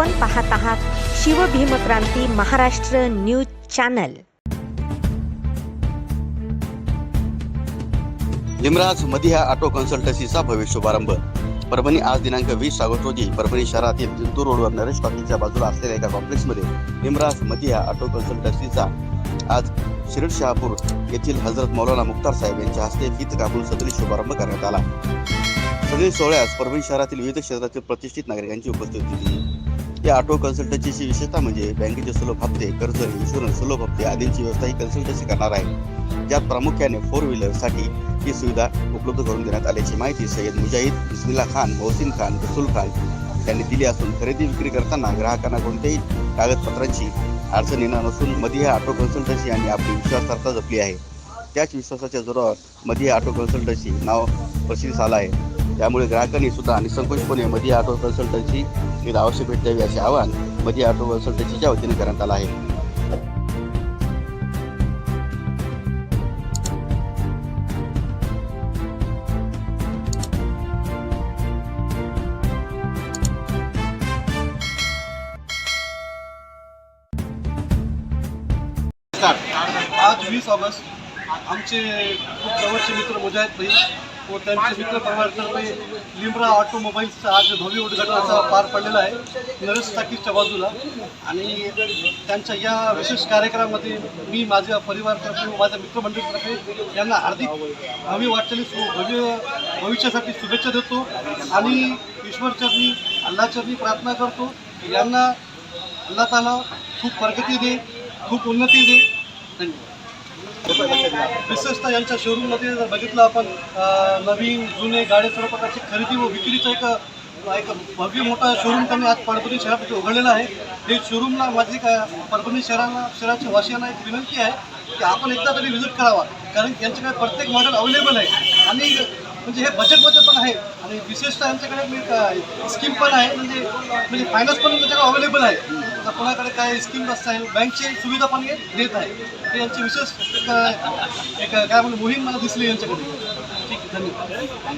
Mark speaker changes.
Speaker 1: आपण पाहत आहात Shivbhimkranti Maharashtra news channel.
Speaker 2: Limraj Madiha auto कन्सल्टन्सीचा भव्य शुभारंभ. परभणी आज दिनांक वीस ऑगस्ट रोजी परभणी शहरातील जिंतूर रोडवर नरेश टॉकीच्या बाजूला असलेल्या एका कॉम्प्लेक्समध्ये लिमराज मदिहा ऑटो कन्सल्टन्सीचा आज शिरड शहापूर येथील हजरत मौलाना मुख्तार साहेब यांच्या हस्ते फीत कापून सदरी शुभारंभ करण्यात आला. सदरी सोहळ्यास परभणी शहरातील विविध क्षेत्रातील प्रतिष्ठित नागरिकांची उपस्थिती होती या ऑटो कन्सल्टन्सीची विशेषता म्हणजे बँकेचे सुलभ हप्ते कर्ज इन्शुरन्स सुलभ हप्ते आदींची व्यवस्था ही कन्सल्टन्सी करणार आहे. ज्यात प्रामुख्याने फोर व्हीलरसाठी ही सुविधा उपलब्ध करून देण्यात आल्याची माहिती सय्यद मुजाहिद बिस्मिल्ला खान मोहसिन खान रसूल खान यांनी दिली असून खरेदी विक्री करताना ग्राहकांना कोणत्याही कागदपत्रांची अडचण येणार नसून मध्ये ऑटो कन्सल्टन्सी यांनी आपली विश्वासार्हता जपली आहे. त्याच विश्वासाच्या जोरावर मध्ये ऑटो कन्सल्टन्सी नाव प्रसिद्ध आलं आहे. त्यामुळे ग्राहकांनी सुद्धा निसंकोचपणे मधी ऑटो कन्सल्टन्सी ही अवश्य भेट द्यावी असे आवाहन मधी ऑटो कन्सल्टन्सीच्या वतीने करण्यात आलं आहे.
Speaker 3: आज वीस ऑगस्ट. आमचे खूप जवळचे मित्र मुजाहिद भाई व त्यांचे मित्र लिमरा ऑटोमोबाईल्सचा आज भव्य उद्घाटनाचा पार पडलेला आहे. नरेश टाकीजच्या बाजूला. आणि त्यांच्या या विशेष कार्यक्रमामध्ये मी माझ्या परिवारतर्फे व माझ्या मित्रमंडळीतर्फे यांना हार्दिक भव्य वाटचाली भव्य भविष्यासाठी शुभेच्छा देतो. आणि ईश्वरचरणी अल्लाचरणी प्रार्थना करतो. यांना अल्ला ताला खूप प्रगती दे खूप उन्नती दे. धन्यवाद. विशेषतः यांच्या शोरूममध्ये जर बघितलं आपण नवीन जुने गाड्या सर्व प्रकारची खरेदी व विक्रीचं एक एक भव्य मोठा शोरूम त्यांनी आज परभणी शहरामध्ये उघडलेला आहे. हे शोरूमला माझी काय परभणी शहराला शहराच्या वासियांना एक विनंती आहे की आपण एकदा तरी व्हिजिट करावा. कारण यांच्याकडे प्रत्येक मॉडेल अवेलेबल आहे. आणि म्हणजे हे बजेटमध्ये पण आहे. आणि विशेषतः यांच्याकडे स्कीम पण आहे. म्हणजे म्हणजे फायनान्स पण त्याच्याकडे अवेलेबल आहे. तर कोणाकडे काय स्कीम असेल बँकची सुविधा पण हे देत आहे. हे यांची विशेष एक एक काय म्हणजे मोहीम मला दिसली यांच्याकडे. ठीक आहे धन्यवाद.